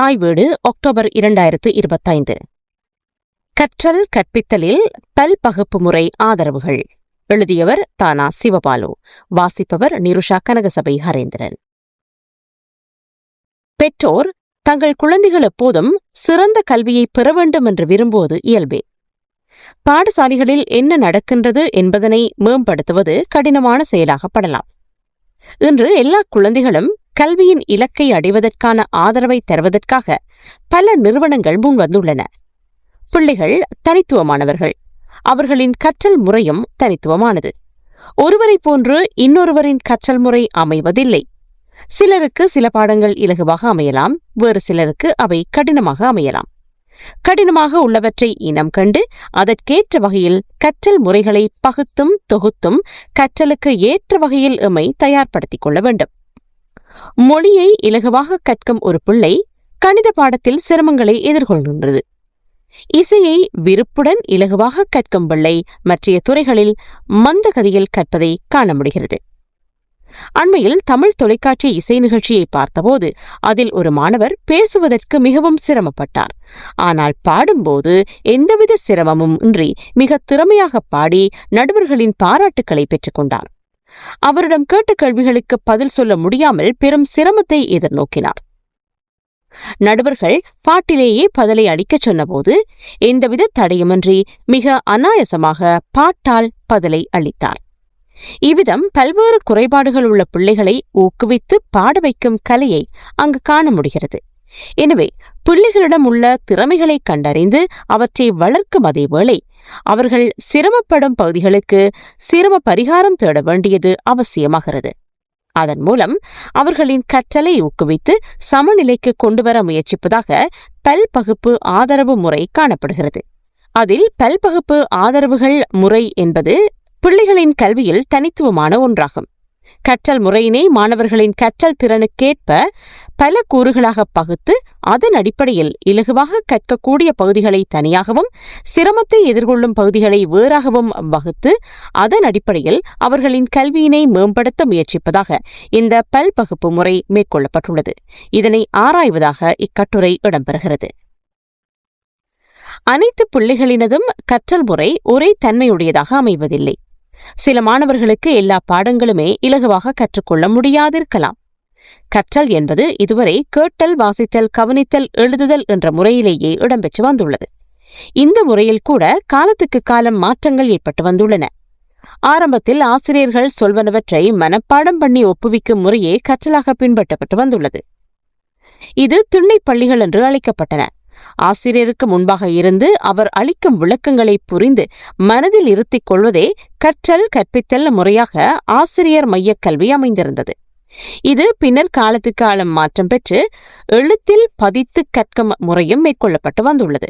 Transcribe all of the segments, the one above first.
தாய் வீடு அக்டோபர் இரண்டாயிரத்து இருபத்தைந்து. கற்றல் கற்பித்தலில் பல் பகுப்பு முறை ஆதரவுகள். எழுதியவர் தானா சிவபாலு. வாசிப்பவர் நிருஷா கனகசபை ஹரேந்திரன். பெற்றோர் தங்கள் குழந்தைகள் எப்போதும் சிறந்த கல்வியை பெற வேண்டும் என்று விரும்புவது இயல்பே. பாடசாலைகளில் என்ன நடக்கின்றது என்பதனை மேம்படுத்துவது கடினமான செயலாகப்படலாம். இன்று எல்லா குழந்தைகளும் கல்வியின் இலக்கை அடைவதற்கான ஆதரவை தருவதற்காக பல நிறுவனங்கள் முன்வந்துள்ளன பிள்ளைகள் தனித்துவமானவர்கள். அவர்களின் கற்றல் முறையும் தனித்துவமானது. ஒருவரை போன்று இன்னொருவரின் கற்றல் முறை அமைவதில்லை. சிலருக்கு சில பாடங்கள் இலகுவாக அமையலாம் வேறு சிலருக்கு அவை கடினமாக அமையலாம். கடினமாக உள்ளவற்றை இனம் கண்டு அதற்கேற்ற வகையில் கற்றல் முறைகளை பகுத்தும் தொகுத்தும் கற்றலுக்கு ஏற்ற வகையில் எம்மை தயார்படுத்திக் கொள்ள வேண்டும். மொழியை இலகுவாக கற்கும் ஒரு பிள்ளை கணித பாடத்தில் சிரமங்களை எதிர்கொள்கின்றது. இசையை விருப்புடன் இலகுவாக கற்கும் பிள்ளை மற்றைய துறைகளில் மந்தகதியில் கற்பதை காண முடிகிறது. அண்மையில் தமிழ் தொலைக்காட்சி இசை நிகழ்ச்சியை பார்த்தபோது அதில் ஒரு மாணவர் பேசுவதற்கு மிகவும் சிரமப்பட்டார். ஆனால் பாடும்போது எந்தவித சிரமமும் இன்றி மிக திறமையாக பாடி நடுவர்களின் பாராட்டுக்களை பெற்றுக்கொண்டார் அவரிடம் கேட்ட கேள்விகளுக்கு பதில் சொல்ல முடியாமல் பெரும் சிரமத்தை எதிர்நோக்கினார். நடுவர்கள் பாட்டிலேயே பதிலை அடிக்கச் சொன்னபோது எந்தவித தடையுமின்றி மிக அனாயசமாக பாட்டால் பதிலை அளித்தார். இவ்விதம் பல்வேறு குறைபாடுகள் உள்ள பிள்ளைகளை ஊக்குவித்து பாட வைக்கும் கலையை அங்கு காண முடிகிறது. எனவே பிள்ளைகளிடம் உள்ள திறமைகளை கண்டறிந்து அவற்றை வளர்க்கும் அதே வேளை அவர்கள் சிரமப்படும் பகுதிகளுக்கு சிரம பரிகாரம் தேட வேண்டியது அவசியமாகிறது. அதன் மூலம் அவர்களின் கற்றலை ஊக்குவித்து சமநிலைக்கு கொண்டுவர முயற்சிப்பதாக பல்பகுப்பு ஆதரவு முறை காணப்படுகிறது. அதில் பல்பகுப்பு ஆதரவுகள் முறை என்பது பிள்ளைகளின் கல்வியில் தனித்துவமான ஒன்றாகும். கற்றல் முறையினை மாணவர்களின் கற்றல் திறனுக்கேற்ப பல கூறுகளாக பகுத்து அதன் அடிப்படையில் இலகுவாக கற்கக்கூடிய பகுதிகளை தனியாகவும் சிரமத்தை எதிர்கொள்ளும் பகுதிகளை வேறாகவும் வகுத்து அதன் அடிப்படையில் அவர்களின் கல்வியினை மேம்படுத்த முயற்சிப்பதாக இந்த பல்பகுப்பு முறை மேற்கொள்ளப்பட்டுள்ளது. இதனை ஆராய்வதாக இக்கட்டுரை இடம்பெறுகிறது. அனைத்து பிள்ளைகளினதும் கற்றல் முறை ஒரே தன்மையுடையதாக அமைவதில்லை. சில மாணவர்களுக்கு எல்லா பாடங்களுமே இலகுவாக கற்றுக்கொள்ள முடியாதிருக்கலாம். கற்றல் என்பது இதுவரை கேட்டல் வாசித்தல் கவனித்தல் எழுதுதல் என்ற முறையிலேயே இடம்பெற்று வந்துள்ளது. இந்த முறையில் கூட காலத்துக்கு காலம் மாற்றங்கள் ஏற்பட்டு வந்துள்ளன. ஆரம்பத்தில் ஆசிரியர்கள் சொல்வனவற்றை மனப்பாடம் பண்ணி ஒப்புவிக்கும் முறையே கற்றலாக பின்பற்றப்பட்டு வந்துள்ளது. இது திண்ணை பள்ளிகள் என்று அழைக்கப்பட்டன. ஆசிரியருக்கு முன்பாக இருந்து அவர் அளிக்கும் விளக்கங்களை புரிந்து மனதில் இருத்திக் கொள்வதே கற்றல் கற்பித்தல் முறையாக ஆசிரியர் மையக் கல்வி அமைந்திருந்தது. இது பின்னர் காலத்துக்கு காலம் மாற்றம் பெற்று எழுத்தில் பதித்து கற்கும் முறையும் மேற்கொள்ளப்பட்டு வந்துள்ளது.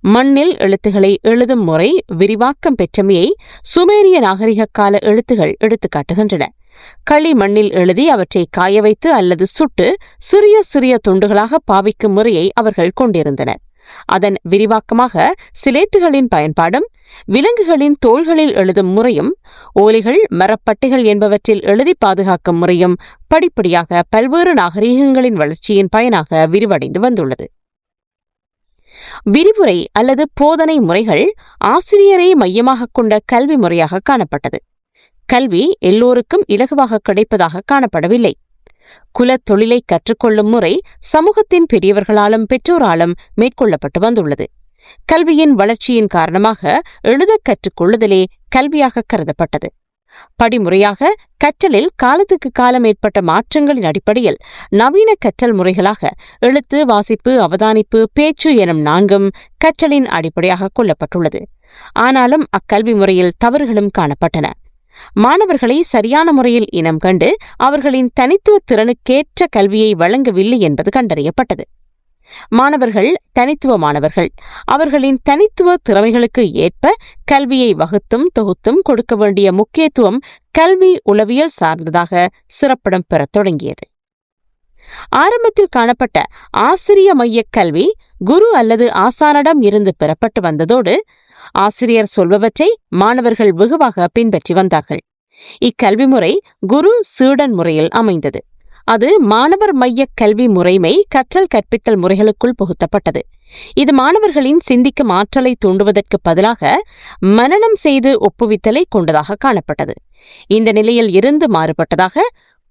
மண்ணில் எழுத்துக்களை எழுதும் முறை விரிவாக்கம் பெற்றமையை சுமேரிய நாகரிக கால எழுத்துகள் எடுத்துக்காட்டுகின்றன களி மண்ணில் எழுதி அவற்றை காய வைத்து அல்லது சுட்டு சிறிய சிறிய துண்டுகளாக பாவிக்கும் முறையை அவர்கள் கொண்டிருந்தனர். அதன் விரிவாக்கமாக சிலேட்டுகளின் பயன்பாடும் விலங்குகளின் தோள்களில் எழுதும் முறையும் ஓலைகள் மரப்பட்டைகள் என்பவற்றில் எழுதி பாதுகாக்கும் முறையும் படிப்படியாக பல்வேறு நாகரீகங்களின் வளர்ச்சியின் பயனாக விரிவடைந்து வந்துள்ளது. விரிவுரை அல்லது போதனை முறைகள் ஆசிரியரை மையமாக கொண்ட கல்வி முறையாக காணப்பட்டது. கல்வி எல்லோருக்கும் இலகுவாக கிடைப்பதாக காணப்படவில்லை. குலத் தொழிலை கற்றுக்கொள்ளும் முறை சமூகத்தின் பெரியவர்களாலும் பெற்றோராலும் மேற்கொள்ளப்பட்டு வந்துள்ளது. கல்வியின் வளர்ச்சியின் காரணமாக எழுதக் கற்றுக்கொள்ளுதலே கல்வியாக கருதப்பட்டது. படிமுறையாக கற்றலில் காலத்துக்கு காலம் ஏற்பட்ட மாற்றங்களின் அடிப்படையில் நவீன கற்றல் முறைகளாக எழுத்து வாசிப்பு அவதானிப்பு பேச்சு எனும் நான்கும் கற்றலின் அடிப்படையாக கொள்ளப்பட்டுள்ளது. ஆனாலும் அக்கல்வி முறையில் தவறுகளும் காணப்பட்டன. மாணவர்களை சரியான முறையில் இனம் கண்டு அவர்களின் தனித்துவ திறனுக்கேற்ற கல்வியை வழங்கவில்லை என்பது கண்டறியப்பட்டது. மாணவர்கள் தனித்துவமானவர்கள். அவர்களின் தனித்துவ திறமைகளுக்கு ஏற்ப கல்வியை வகுத்தும் தொகுத்தும் கொடுக்க வேண்டிய முக்கியத்துவம் கல்வி உளவியல் சார்ந்ததாக சிறப்பிடம் பெறத் தொடங்கியது. ஆரம்பத்தில் காணப்பட்ட ஆசிரிய மையக் கல்வி குரு அல்லது ஆசானிடம் இருந்து பெறப்பட்டு வந்ததோடு ஆசிரியர் சொல்பவற்றை மாணவர்கள் வெகுவாக பின்பற்றி வந்தார்கள். இக்கல்வி முறை குரு சீடன் முறையில் அமைந்தது. அது மாணவர் மைய கல்வி முறைமை கற்றல் கற்பித்தல் முறைகளுக்குள் புகுத்தப்பட்டது. இது மாணவர்களின் சிந்திக்கும் ஆற்றலை தூண்டுவதற்கு பதிலாக மனநம் செய்து ஒப்புவித்தலை கொண்டதாக காணப்பட்டது. இந்த நிலையில் இருந்து மாறுபட்டதாக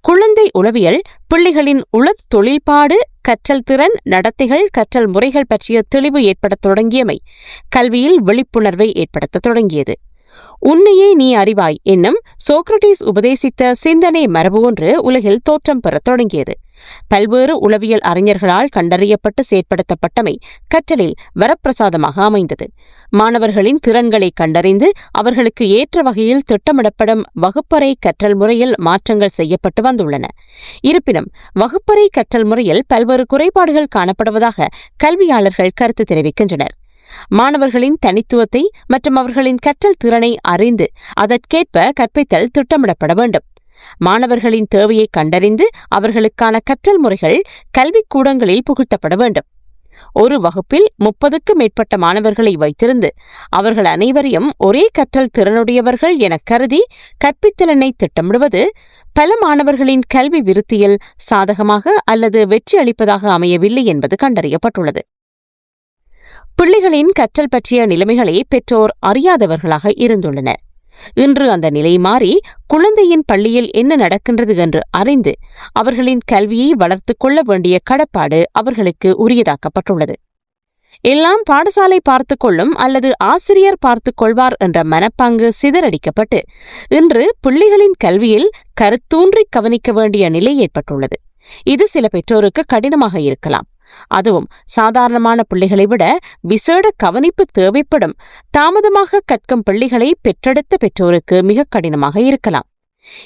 குழந்தை உளவியல் பிள்ளைகளின் உளத் தொழில்பாடு கற்றல் திறன் நடத்தைகள் கற்றல் முறைகள் பற்றிய தெளிவு ஏற்படத் தொடங்கியமை கல்வியில் விழிப்புணர்வை ஏற்படுத்த தொடங்கியது. உன்னையே நீ அறிவாய் என்னும் சோக்ரட்டிஸ் உபதேசித்த சிந்தனை மரபு ஒன்று உலகில் தோற்றம் பெறத் தொடங்கியது. பல்வேறு உளவியல் அறிஞர்களால் கண்டறியப்பட்டு செயற்படுத்தப்பட்டமை கற்றலில் வரப்பிரசாதமாக அமைந்தது. மாணவர்களின் திறன்களை கண்டறிந்து அவர்களுக்கு ஏற்ற வகையில் திட்டமிடப்படும் வகுப்பறை கற்றல் முறையில் மாற்றங்கள் செய்யப்பட்டு வந்துள்ளன. இருப்பினும் வகுப்பறை கற்றல் முறையில் பல்வேறு குறைபாடுகள் காணப்படுவதாக கல்வியாளர்கள் கருத்து தெரிவிக்கின்றனர். மாணவர்களின் தனித்துவத்தை மற்றும் அவர்களின் கற்றல் திறனை அறிந்து அதற்கேற்ப கற்பித்தல் திட்டமிடப்பட வேண்டும். மாணவர்களின் தேவையை கண்டறிந்து அவர்களுக்கான கற்றல் முறைகள் கல்விக் கூடங்களில் புகுத்தப்பட வேண்டும். ஒரு வகுப்பில் முப்பதுக்கும் மேற்பட்ட மாணவர்களை வைத்திருந்து அவர்கள் அனைவரையும் ஒரே கற்றல் திறனுடையவர்கள் என கருதி கற்பித்தலனை திட்டமிடுவது பல மாணவர்களின் கல்வி விருத்தியில் சாதகமாக அல்லது வெற்றி அளிப்பதாக அமையவில்லை என்பது கண்டறியப்பட்டுள்ளது. பிள்ளைகளின் கற்றல் பற்றிய நிலைமைகளை பெற்றோர் அறியாதவர்களாக இருந்துள்ளனர். இன்று அந்த நிலை மாறி குழந்தையின் பள்ளியில் என்ன நடக்கின்றது என்று அறிந்து அவர்களின் கல்வியை வளர்த்துக் கொள்ள வேண்டிய கடப்பாடு அவர்களுக்கு உரியதாக்கப்பட்டுள்ளது. எல்லாம் பாடசாலை பார்த்துக் கொள்ளும் அல்லது ஆசிரியர் பார்த்துக் கொள்வார் என்ற மனப்பாங்கு சிதறடிக்கப்பட்டு இன்று பிள்ளைகளின் கல்வியில் கருத்தூன்றி கவனிக்க வேண்டிய நிலை ஏற்பட்டுள்ளது. இது சில பெற்றோருக்கு கடினமாக இருக்கலாம். அதுவும் சாதாரணமான பிள்ளைகளை விட விசேட கவனிப்பு தேவைப்படும். தாமதமாக கற்கும் பிள்ளைகளை பெற்றெடுத்த பெற்றோருக்கு மிக கடினமாக இருக்கலாம்.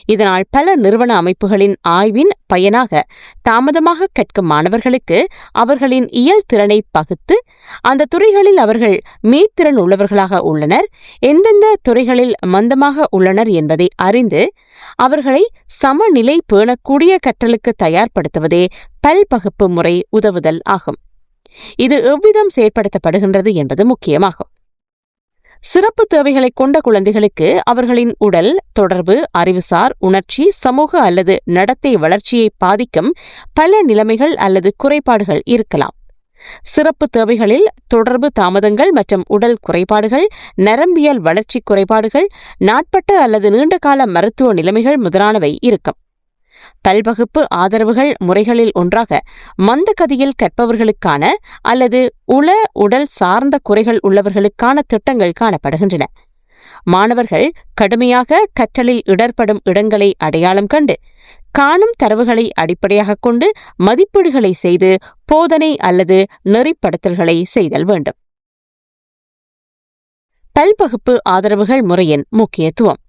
இதனால் பல நிறுவன அமைப்புகளின் ஆய்வின் பயனாக தாமதமாக கற்கும் மாணவர்களுக்கு அவர்களின் இயல் திறனை பகுத்து அந்த துறைகளில் அவர்கள் மீத்திறன் உள்ளவர்களாக உள்ளனர் எந்தெந்த துறைகளில் மந்தமாக உள்ளனர் என்பதை அறிந்து அவர்களை சமநிலை பேணக்கூடிய கற்றலுக்கு தயார்படுத்துவதே பல்பகுப்பு முறை உதவுதல் ஆகும். இது எவ்விதம் செயற்படுத்தப்படுகின்றது என்பது முக்கியமாகும். சிறப்பு தேவைகளை கொண்ட குழந்தைகளுக்கு அவர்களின் உடல் தொடர்பு அறிவுசார் உணர்ச்சி சமூக அல்லது நடத்தை வளர்ச்சியை பாதிக்கும் பல நிலைமைகள் அல்லது குறைபாடுகள் இருக்கலாம். சிறப்பு தேவைகளில் தொடர்பு தாமதங்கள் மற்றும் உடல் குறைபாடுகள் நரம்பியல் வளர்ச்சி குறைபாடுகள் நாட்பட்ட அல்லது நீண்டகால மருத்துவ நிலைமைகள் முதலானவை இருக்கும். பல்வகுப்பு ஆதரவுகள் முறைகளில் ஒன்றாக மந்தகதியில் கற்பவர்களுக்கான அல்லது உள உடல் சார்ந்த குறைகள் உள்ளவர்களுக்கான திட்டங்கள் காணப்படுகின்றன. மாணவர்கள் கடுமையாக கற்றலில் இடர்படும் இடங்களை அடையாளம் கண்டு காணும் தரவுகளை அடிப்படையாக கொண்டு மதிப்பீடுகளை செய்து போதனை அல்லது நெறிப்படுத்தல்களை செய்தல் வேண்டும். பல்பகுப்பு ஆதரவுகள் முறையின் முக்கியத்துவம்.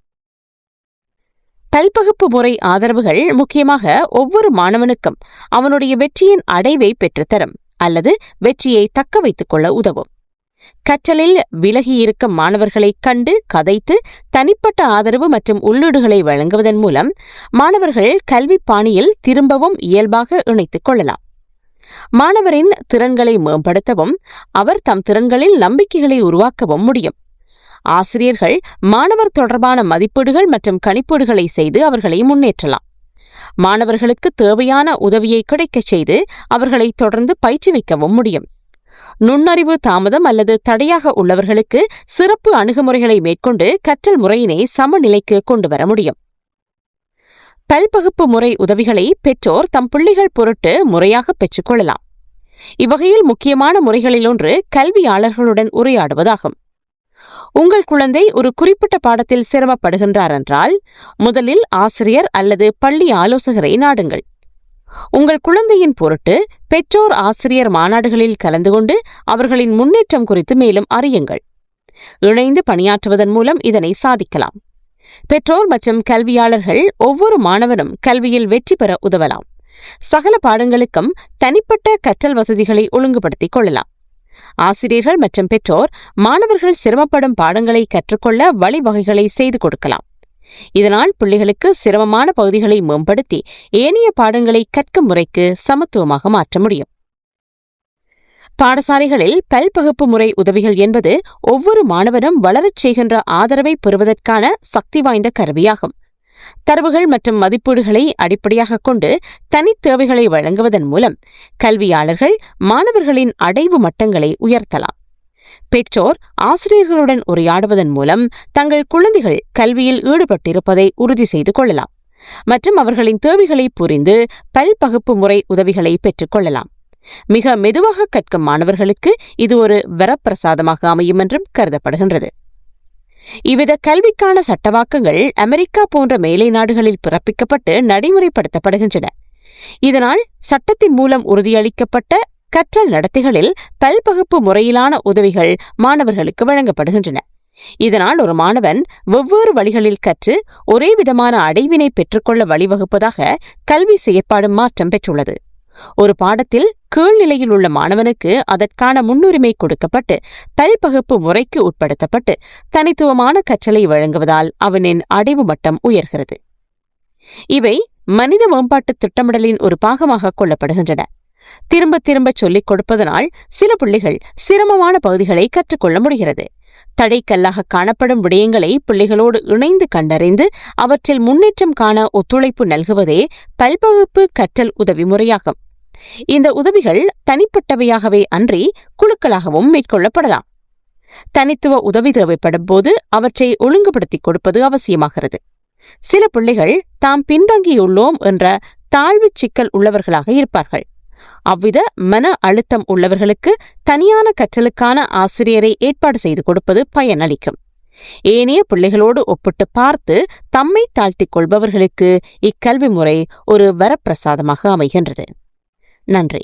பல்பகுப்பு முறை ஆதரவுகள் முக்கியமாக ஒவ்வொரு மாணவனுக்கும் அவனுடைய வெற்றியின் அடைவை பெற்றுத்தரும் அல்லது வெற்றியை தக்க வைத்துக் கொள்ள உதவும். கற்றலில் விலகியிருக்கும் மாணவர்களை கண்டு கதைத்து தனிப்பட்ட ஆதரவு மற்றும் உள்ளீடுகளை வழங்குவதன் மூலம் மாணவர்கள் கல்வி பாணியில் திரும்பவும் இயல்பாக இணைத்துக் கொள்ளலாம். மாணவரின் திறன்களை மேம்படுத்தவும் அவர் தம் திறன்களில் நம்பிக்கைகளை உருவாக்கவும் முடியும். ஆசிரியர்கள் மாணவர் தொடர்பான மதிப்பீடுகள் மற்றும் கணிப்பீடுகளை செய்து அவர்களை முன்னேற்றலாம். மாணவர்களுக்கு தேவையான உதவியை கிடைக்கச் செய்து அவர்களை தொடர்ந்து பயிற்றுவிக்கவும் முடியும். நுண்ணறிவு தாமதம் அல்லது தடையாக உள்ளவர்களுக்கு சிறப்பு அணுகுமுறைகளை மேற்கொண்டு கற்றல் முறையினை சமநிலைக்கு கொண்டு வர முடியும் பல்பகுப்பு முறை உதவிகளை பெற்றோர் தம் பிள்ளைகள் பொருட்டு முறையாக பெற்றுக்கொள்ளலாம் இவ்வகையில் முக்கியமான முறைகளில் ஒன்று கல்வியாளர்களுடன் உரையாடுவதாகும். உங்கள் குழந்தை ஒரு குறிப்பிட்ட பாடத்தில் சிரமப்படுகின்றார் என்றால் முதலில் ஆசிரியர் அல்லது பள்ளி ஆலோசகரை நாடுங்கள். உங்கள் குழந்தையின் பொருட்டு பெற்றோர் ஆசிரியர் மாநாடுகளில் கலந்து கொண்டு அவர்களின் முன்னேற்றம் குறித்து மேலும் அறியுங்கள். இணைந்து பணியாற்றுவதன் மூலம் இதனை சாதிக்கலாம். பெற்றோர் மற்றும் கல்வியாளர்கள் ஒவ்வொரு மாணவனும் கல்வியில் வெற்றி பெற உதவலாம். சகல பாடங்களுக்கும் தனிப்பட்ட கற்றல் வசதிகளை ஒழுங்குபடுத்திக் கொள்ளலாம். ஆசிரியர்கள் மற்றும் பெற்றோர் மாணவர்கள் சிரமப்படும் பாடங்களை கற்றுக்கொள்ள வழிவகைகளை செய்து கொடுக்கலாம். இதனால் பிள்ளைகளுக்கு சிரமமான பகுதிகளை மேம்படுத்தி ஏனைய பாடங்களை கற்கும் முறைக்கு சமத்துவமாக மாற்ற முடியும். பாடசாலைகளில் பல்பகுப்பு முறை உதவிகள் என்பது ஒவ்வொரு மாணவரும் வளரச் செய்கின்ற ஆதரவை பெறுவதற்கான சக்தி வாய்ந்த கருவியாகும். தரவுகள் மற்றும் மதிப்பீடுகளை அடிப்படையாக கொண்டு தனித் தேவைகளை வழங்குவதன் மூலம் கல்வியாளர்கள் மாணவர்களின் அடைவு மட்டங்களை உயர்த்தலாம். பெற்றோர் ஆசிரியர்களுடன் உரையாடுவதன் மூலம் தங்கள் குழந்தைகள் கல்வியில் ஈடுபட்டிருப்பதை உறுதி செய்து கொள்ளலாம் மற்றும் அவர்களின் தேவைகளை புரிந்து பல்பகுப்பு முறை உதவிகளை பெற்றுக் கொள்ளலாம். மிக மெதுவாக கற்கும் மாணவர்களுக்கு இது ஒரு வரப்பிரசாதமாக அமையும் என்றும் கருதப்படுகின்றது. இவ்வித கல்விக்கான சட்டவாக்கங்கள் அமெரிக்கா போன்ற மேலை நாடுகளில் பிறப்பிக்கப்பட்டு நடைமுறைப்படுத்தப்படுகின்றன. இதனால் சட்டத்தின் மூலம் உறுதியளிக்கப்பட்ட கற்றல் நடத்தைகளில் பல்பகுப்பு முறையிலான உதவிகள் மாணவர்களுக்கு வழங்கப்படுகின்றன. இதனால் ஒரு மாணவன் வெவ்வேறு வழிகளில் கற்று ஒரே விதமான அடைவினை பெற்றுக்கொள்ள வழிவகுப்பதாக கல்வி செயற்பாடு மாற்றம் பெற்றுள்ளது. ஒரு பாடத்தில் கீழ்நிலையில் உள்ள மாணவனுக்கு அதற்கான முன்னுரிமை கொடுக்கப்பட்டு பல்பகுப்பு முறைக்கு உட்படுத்தப்பட்டு தனித்துவமான கற்றலை வழங்குவதால் அவனின் அடைவு மட்டம் உயர்கிறது. இவை மனித மேம்பாட்டு திட்டமிடலின் ஒரு பாகமாக கொள்ளப்படுகின்றன. திரும்ப திரும்ப சொல்லிக் கொடுப்பதனால் சில பிள்ளைகள் சிரமமான பகுதிகளை கற்றுக்கொள்ள முடிகிறது. தடைக்கல்லாக காணப்படும் விடயங்களை பிள்ளைகளோடு இணைந்து கண்டறிந்து அவற்றில் முன்னேற்றம் காண ஒத்துழைப்பு நல்குவதே பல்பகுப்பு கற்றல் உதவி முறையாகும். இந்த உதவிகள் தனிப்பட்டவையாகவே அன்றி குழுக்களாகவும் மேற்கொள்ளப்படலாம். தனித்துவ உதவி தேவைப்படும் போது அவற்றை ஒழுங்குபடுத்திக் கொடுப்பது அவசியமாகிறது. சில பிள்ளைகள் தாம் பின்தங்கியுள்ளோம் என்ற தாழ்வு சிக்கல் உள்ளவர்களாக இருப்பார்கள். அவ்வித மன அழுத்தம் உள்ளவர்களுக்கு தனியான கற்றலுக்கான ஆசிரியரை ஏற்பாடு செய்து கொடுப்பது பயனளிக்கும். ஏனைய பிள்ளைகளோடு ஒப்பிட்டு பார்த்து தம்மை தாழ்த்திக் கொள்பவர்களுக்கு இக்கல்வி முறை ஒரு வரப்பிரசாதமாக அமைகின்றது. நன்றி.